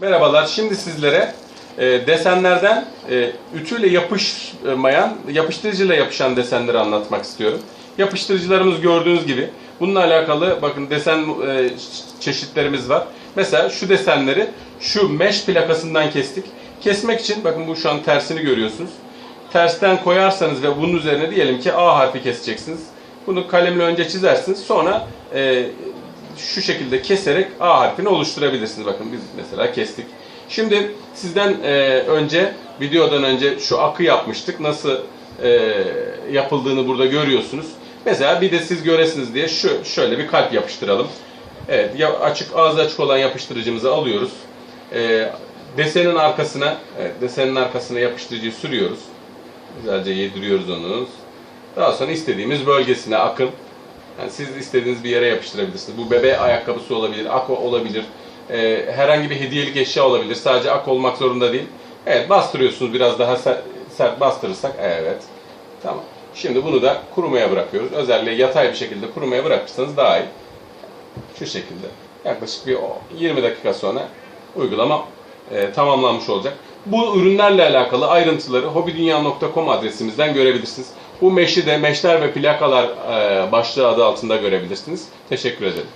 Merhabalar. Şimdi sizlere e, desenlerden e, ütüyle yapışmayan, yapıştırıcıyla yapışan desenleri anlatmak istiyorum. Yapıştırıcılarımız gördüğünüz gibi. Bununla alakalı bakın desen e, çeşitlerimiz var. Mesela şu desenleri şu mesh plakasından kestik. Kesmek için bakın bu şu an tersini görüyorsunuz. Tersten koyarsanız ve bunun üzerine diyelim ki A harfi keseceksiniz. Bunu kalemle önce çizersiniz. Sonra e, şu şekilde keserek A harfini oluşturabilirsiniz. Bakın biz mesela kestik. Şimdi sizden e, önce videodan önce şu akı yapmıştık. Nasıl e, yapıldığını burada görüyorsunuz. Mesela bir de siz göresiniz diye şu şöyle bir kalp yapıştıralım. Evet, ya, açık ağzı açık olan yapıştırıcımızı alıyoruz. E, desenin arkasına, evet, desenin arkasına yapıştırıcıyı sürüyoruz. Güzelce yediriyoruz onu. Daha sonra istediğimiz bölgesine akın. Yani siz istediğiniz bir yere yapıştırabilirsiniz. Bu bebe ayakkabısı olabilir, ak olabilir. Ee, herhangi bir hediyelik eşya olabilir. Sadece ak olmak zorunda değil. Evet bastırıyorsunuz biraz daha sert, sert bastırırsak. Evet. Tamam. Şimdi bunu da kurumaya bırakıyoruz. Özellikle yatay bir şekilde kurumaya bırakırsanız daha iyi. Şu şekilde. Yaklaşık bir 20 dakika sonra uygulama e, tamamlanmış olacak. Bu ürünlerle alakalı ayrıntıları hobidunya.com adresimizden görebilirsiniz. Bu meşi de meşler ve plakalar e, başlığı adı altında görebilirsiniz. Teşekkür ederim.